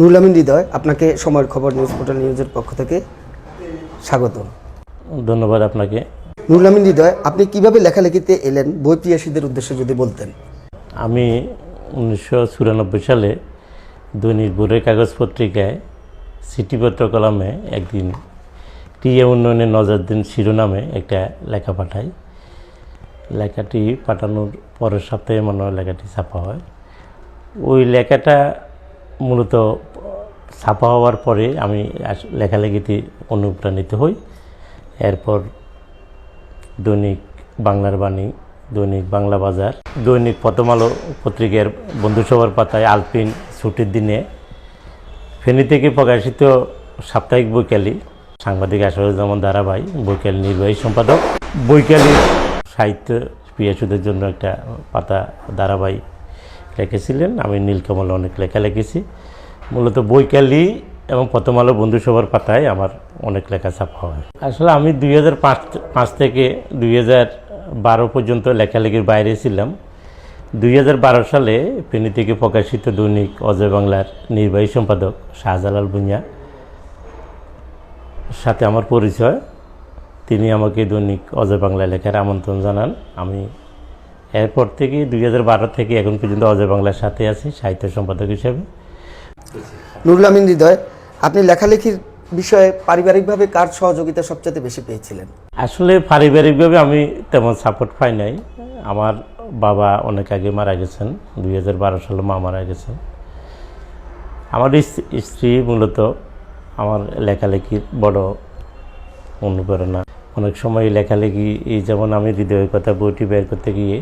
নুরুল আমিন হৃদয় আপনাকে সময়ের খবর নিউজ পোর্টাল নিউজের পক্ষ থেকে স্বাগত। ধন্যবাদ আপনাকে। নুরুল আমিন হৃদয় আপনি কীভাবে লেখালেখিতে এলেন? বই প্রিয়াসীদের উদ্দেশ্যে যদি বলতেন। আমি উনিশশো চুরানব্বই সালে দৈনিক ভোরের কাগজ পত্রিকায় সিটিপত্র কলামে একদিন টিএ উন্নয়নের নজর শিরোনামে একটা লেখা পাঠাই। লেখাটি পাঠানোর পরের সপ্তাহে মনে হয় লেখাটি ছাপা হয়। ওই লেখাটা মূলত ছাপা হওয়ার পরে আমি লেখালেখিতে অনুপ্রাণিত হই। এরপর দৈনিক বাংলার বাণী, দৈনিক বাংলা বাজার, দৈনিক প্রথম আলো পত্রিকার বন্ধুসভার পাতায় আলপিন ছুটির দিনে ফেনী থেকে প্রকাশিত সাপ্তাহিক বৈকালী, সাংবাদিক আসরুজ্জামান দারাভাই বৈকালী নির্বাহী সম্পাদক। বৈকালী সাহিত্য পিয়াসুদের জন্য একটা পাতা দারাভাই রেখেছিলেন। আমি নীলকমল অনেক লেখা লিখেছি মূলত বৈকালী এবং প্রথম আলো বন্ধুসভার পাতায় আমার অনেক লেখা ছাপা হয়। আসলে আমি দুই পাঁচ থেকে দুই বারো পর্যন্ত লেখালেখির বাইরে ছিলাম। দুই বারো সালে ফেনী থেকে প্রকাশিত দৈনিক অজয় বাংলার নির্বাহী সম্পাদক শাহজালাল ভুঁইয়া সাথে আমার পরিচয়। তিনি আমাকে দৈনিক অজয় বাংলা লেখার আমন্ত্রণ জানান। আমি এরপর থেকে দুই হাজার বারো থেকে এখন পর্যন্ত অজয় বাংলার সাথে আছি, সাহিত্য সম্পাদক হিসেবে। নুরুল আমিন হৃদয়, আপনি লেখালেখির বিষয়ে পারিবারিকভাবে কার সহযোগিতা সবচেয়ে বেশি পেয়েছিলেন? আসলে পারিবারিকভাবে আমি তেমন সাপোর্ট পাই নাই। আমার বাবা অনেক আগে মারা গেছেন, দুই হাজার বারো সালে মা মারা গেছেন। আমার স্ত্রী মূলত আমার লেখালেখির বড় অনুপ্রেরণা। অনেক সময় লেখালেখি, এই যেমন আমি হৃদয়ের কথা বইটি বের করতে গিয়ে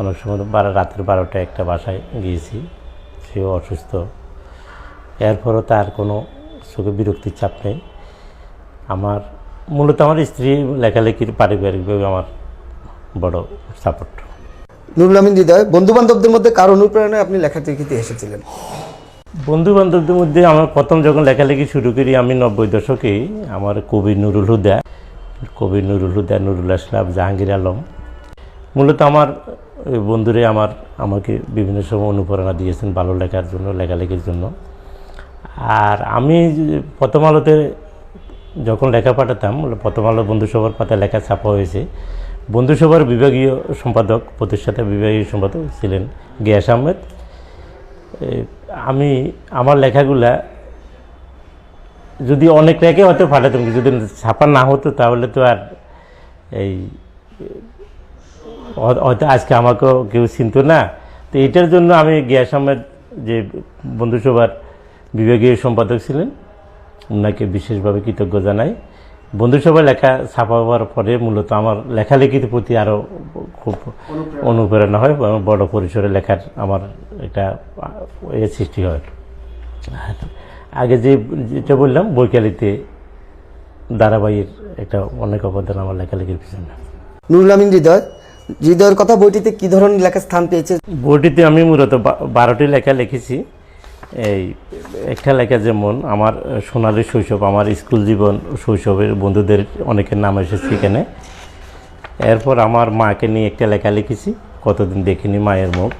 অনেক সময় বারো, রাতের বারোটা একটা বাসায় গিয়েছি। সেও অসুস্থ। এরপরও তার কোনো চোখে বিরক্তির চাপ নেই। আমার মূলত আমার স্ত্রী লেখালেখির পারিবারিকভাবে আমার বড় সাপোর্ট নুরুল আমিন হৃদয় বন্ধু বান্ধবদের মধ্যে কার অনুপ্রেরণায় আপনি লেখালেখিতে এসেছিলেন? বন্ধু বান্ধবদের মধ্যে আমার প্রথম যখন লেখালেখি শুরু করি আমি নব্বই দশকেই আমার কবি নুরুল হুদা কবি নুরুল হুদা নুরুল আসলাম জাহাঙ্গীর আলম। মূলত আমার ওই বন্ধুরে আমার আমাকে বিভিন্ন সময় অনুপ্রেরণা দিয়েছেন ভালো লেখার জন্য লেখালেখির জন্য। আর আমি প্রথম আলোতে যখন লেখা পাঠাতাম, প্রথম আলো বন্ধুসভার পাতায় লেখা ছাপা হয়েছে। বন্ধুসভার বিভাগীয় সম্পাদক, প্রতিষ্ঠাতা বিভাগীয় সম্পাদক ছিলেন গিয়াস আহমেদ। আমি আমার লেখাগুলা যদি অনেক লেখে হয়তো পাঠাতাম যদি ছাপা না হতো, তাহলে তো আর এই হয়- হয়তো আজকে আমাকেও কেউ চিনত না। তো এটার জন্য আমি গিয়াস আহমেদ যে বন্ধুসভার বিভাগীয় সম্পাদক ছিলেন। ওনাকে বিশেষভাবে কৃতজ্ঞ জানাই। বন্ধুসভায় লেখা ছাপা হওয়ার পরে মূলত আমার লেখালেখির প্রতি আরও খুব অনুপ্রেরণা। হয় এবং বড় পরিসরে লেখার আমার একটা এ সৃষ্টি হয়। আগে যে যেটা বললাম বৈকালিতে ধারাবাহিক একটা অনেক অবদান আমার লেখালেখির পিছনে। নুরুল আমিন হৃদয় হৃদয়ের কথা বইটিতে কি ধরনের লেখা স্থান পেয়েছে? বইটিতে আমি মূলত বা- বারোটি লেখা লিখেছি। এই একটা লেখা যেমন, আমার সোনালী শৈশব, আমার স্কুল জীবন শৈশবের বন্ধুদের অনেকের নাম এসেছে এখানে। এরপর আমার মাকে নিয়ে একটা লেখা লিখেছি, কতদিন দেখিনি মায়ের মুখ।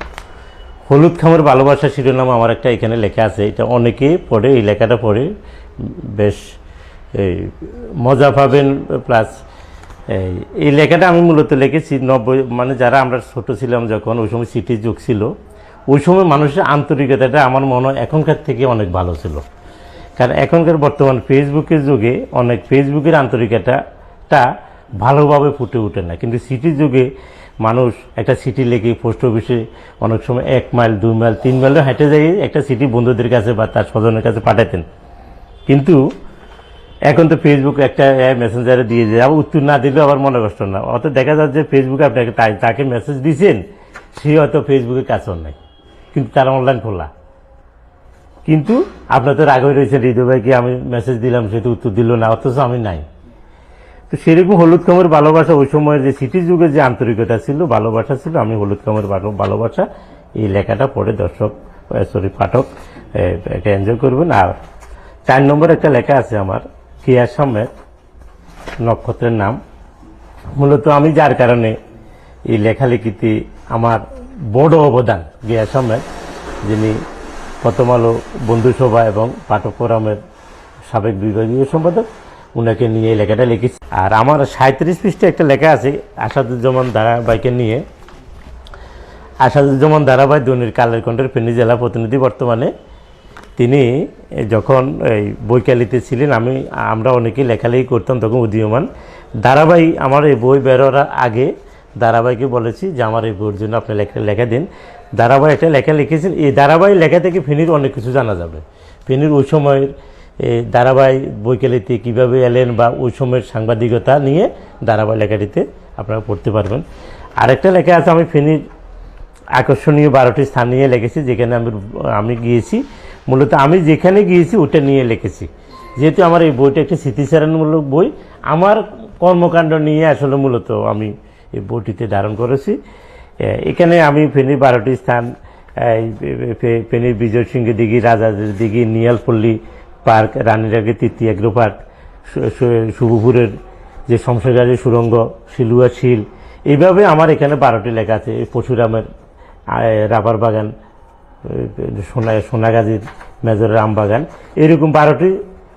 হলুদ খামের ভালোবাসা শিরোনাম আমার একটা এখানে লেখা আছে, এটা অনেকেই পড়ে, এই লেখাটা পড়ে। বেশ, এই মজা পাবেন, প্লাস এই লেখাটা আমি মূলত লিখেছি নব্বই মানে যারা আমরা ছোট ছিলাম যখন, ওই সময় সিটির যুগ ছিল। ওই সময় মানুষের আন্তরিকতাটা আমার মনে হয় এখনকার থেকে অনেক ভালো ছিল। কারণ এখনকার বর্তমান ফেসবুকের যুগে অনেক ফেসবুকের আন্তরিকতাটা ভালোভাবে ফুটে ওঠে না। কিন্তু সিটির যুগে মানুষ একটা সিটি লেগে পোস্ট অফিসে অনেক সময় এক মাইল দুই মাইল তিন মাইলও হেঁটে যাই একটা সিটি বন্ধুদের কাছে বা তার স্বজনের কাছে পাঠাতেন। কিন্তু এখন তো ফেসবুক একটা মেসেঞ্জারে দিয়ে যায়। আবার উত্তর না দিলেও আবার মনে কষ্ট না। অত দেখা যাচ্ছে ফেসবুকে আপনাকে তাকে মেসেজ দিয়েছেন সে হয়তো ফেসবুকে কাছেও নাই। কিন্তু তারা অনলাইন খোলা। কিন্তু আপনার তো রাগ হয়ে রয়েছে হৃদয় ভাইকে আমি মেসেজ দিলাম, সে উত্তর দিল না, অথচ আমি নাই। তো সেরকম হলুদ কামের ভালোবাসা ওই সময়ের যে সিটি যুগে যে আন্তরিকতা ছিল, ভালোবাসা ছিল, আমি হলুদ কামের ভালো- ভালোবাসা, এই লেখাটা পড়ে দর্শক সরি পাঠক এটা এনজয় করবেন। আর চার নম্বর একটা লেখা আছে আমার, কিয়ার সমেত নক্ষত্রের নাম। মূলত আমি যার কারণে এই লেখালেখিতে আমার বড় অবদান গিয়া সমেত যিনি প্রথম আলো বন্ধুসভা এবং পাঠক ফোরামের সাবেক বিভাগীয় সম্পাদক, উনাকে নিয়ে এই লেখাটা লিখেছি। আর আমার সাঁত্রিশ পৃষ্ঠে একটা লেখা আছে, আসাদুজ্জামান ধারাবাহিকে নিয়ে। আসাদুজ্জামান ধারাবাহিক দৈনিক কালের কণ্ঠের ফেনী জেলা প্রতিনিধি বর্তমানে। তিনি যখন এই বৈকালিতে ছিলেন, আমি, আমরা অনেকেই লেখালেখি করতাম, তখন উদীয়মান। ধারাবাহিক আমার এই বই বেরোর আগে ধারাবাহিকে বলেছি যে আমার এই বইয়ের জন্য আপনি লেখা লেখা দিন। ধারাবাহিক একটা লেখা লিখেছেন। এই ধারাবাহিক লেখা থেকে ফেনীর অনেক কিছু জানা যাবে? ফেনীর ওই সময়ের ধারাবাহিক বৈকালিতে কীভাবে এলেন বা ওই সময়ের সাংবাদিকতা নিয়ে ধারাবাহিক লেখাটিতে আপনারা পড়তে পারবেন। আরেকটা লেখা আছে, আমি ফেনীর আকর্ষণীয় বারোটি স্থান নিয়ে লিখেছি, যেখানে আমি আমি গিয়েছি। মূলত আমি যেখানে গিয়েছি ওটা নিয়ে লিখেছি। যেহেতু আমার এই বইটা একটি স্মৃতিচারণমূলক বই, আমার কর্মকাণ্ড নিয়ে আসলে মূলত আমি এই বইটিতে ধারণ করেছি। এখানে আমি ফেনীর বারোটি স্থান ফেনীর বিজয় সিংহ দিঘি, রাজাদের দিঘি, নিয়ালপল্লী পার্ক রানীরাগে তৃতীয় এগ্রো পার্ক শুভপুরের যে শমশেরগাড়ি সুরঙ্গ, শিলুয়া শিল এইভাবে আমার এখানে বারোটি লেখা আছে। পশুরামের রাবার বাগান সোনা, সোনাগাজীর মেজরের আম বাগান, এরকম বারোটি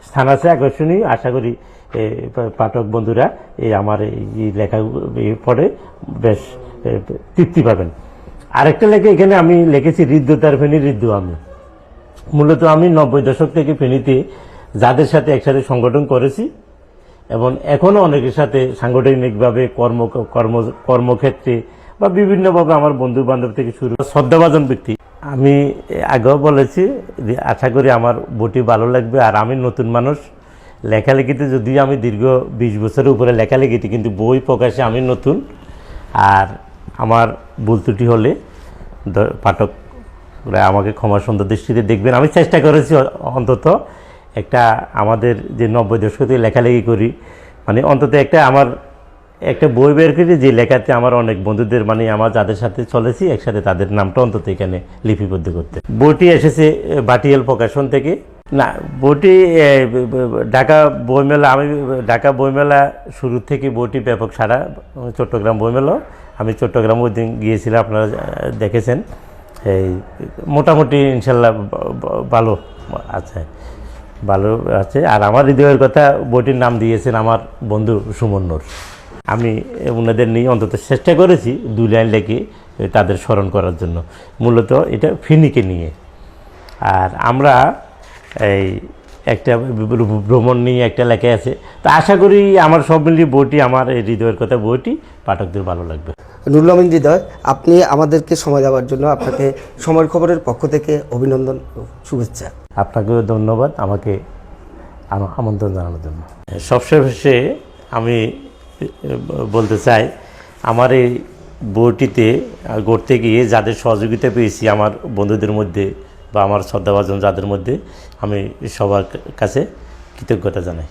স্থান আছে। আকর্ষণীয়, আশা করি পাঠক বন্ধুরা এই আমার এই লেখা পড়ে বেশ তৃপ্তি পাবেন। আরেকটা লেখা এখানে আমি লিখেছি, ঋদ্ধ তার ফেনি, ঋদ্ধ আমি। মূলত আমি নব্বই দশক থেকে ফেনীতে যাদের সাথে একসাথে সংগঠন করেছি, এবং এখনও অনেকের সাথে সাংগঠনিকভাবে কর্ম কর্ম, কর্মক্ষেত্রে বা বিভিন্নভাবে আমার বন্ধু বান্ধব থেকে শুরু শ্রদ্ধাভাজন ব্যক্তি। আমি আগেও বলেছি আশা করি আমার বটি ভালো লাগবে, আর আমি নতুন মানুষ। লেখালেখিতে যদিও আমি দীর্ঘ বিশ বছরের উপরে লেখালেখিতে, কিন্তু বই প্রকাশে আমি নতুন। আর আমার ভুল ত্রুটি হলে পাঠকরা আমাকে ক্ষমা সুন্দর দৃষ্টিতে দেখবেন। আমি চেষ্টা করেছি অন্তত একটা আমাদের যে নব্বই দশক থেকে লেখালেখি করি মানে অন্তত একটা আমার একটা বই বের করি যে লেখাতে আমার অনেক বন্ধুদের মানে আমার যাদের সাথে চলেছি, একসাথে তাদের নামটা অন্তত এখানে লিপিবদ্ধ করতে। বইটি এসেছে বাটিয়াল প্রকাশন থেকে। না বইটি এ, ব- ব- ঢাকা বইমেলা আমি ঢাকা বইমেলা শুরু থেকে বইটি ব্যাপক সারা চট্টগ্রাম বইমেলা আমি চট্টগ্রাম ওই দিন গিয়েছিলাম আপনারা দেখেছেন। এই মোটামুটি ইনশাল্লাহ ভালো আছে ভালো আছে। আর আমার হৃদয়ের কথা বইটির নাম দিয়েছেন আমার বন্ধু সুমন্নর আমি ওনাদের নিয়ে অন্তত চেষ্টা করেছি দুই লাইন লেখে তাদের স্মরণ করার জন্য। মূলত এটা ফিনিকে নিয়ে। আর আমরা এই একটা ভ্রমণ নিয়ে একটা লেখা আছে। তো আশা করি আমার সব মিলিয়ে বইটি আমার এই হৃদয়ের কথা বইটি পাঠকদের ভালো লাগবে। নুরুল আমিন হৃদয় আপনি আমাদেরকে সময় দেওয়ার জন্য আপনাকে সময়ের খবরের পক্ষ থেকে অভিনন্দন শুভেচ্ছা। আপনাকেও ধন্যবাদ আমাকে আম- আমন্ত্রণ জানানোর জন্য। সবশেষে আমি বলতে চাই আমার এই বইটিতে গড়তে গিয়ে যাদের সহযোগিতা পেয়েছি আমার বন্ধুদের মধ্যে বা আমার শ্রদ্ধাভাজন যাদের মধ্যে আমি সবার কাছে কৃতজ্ঞতা জানাই।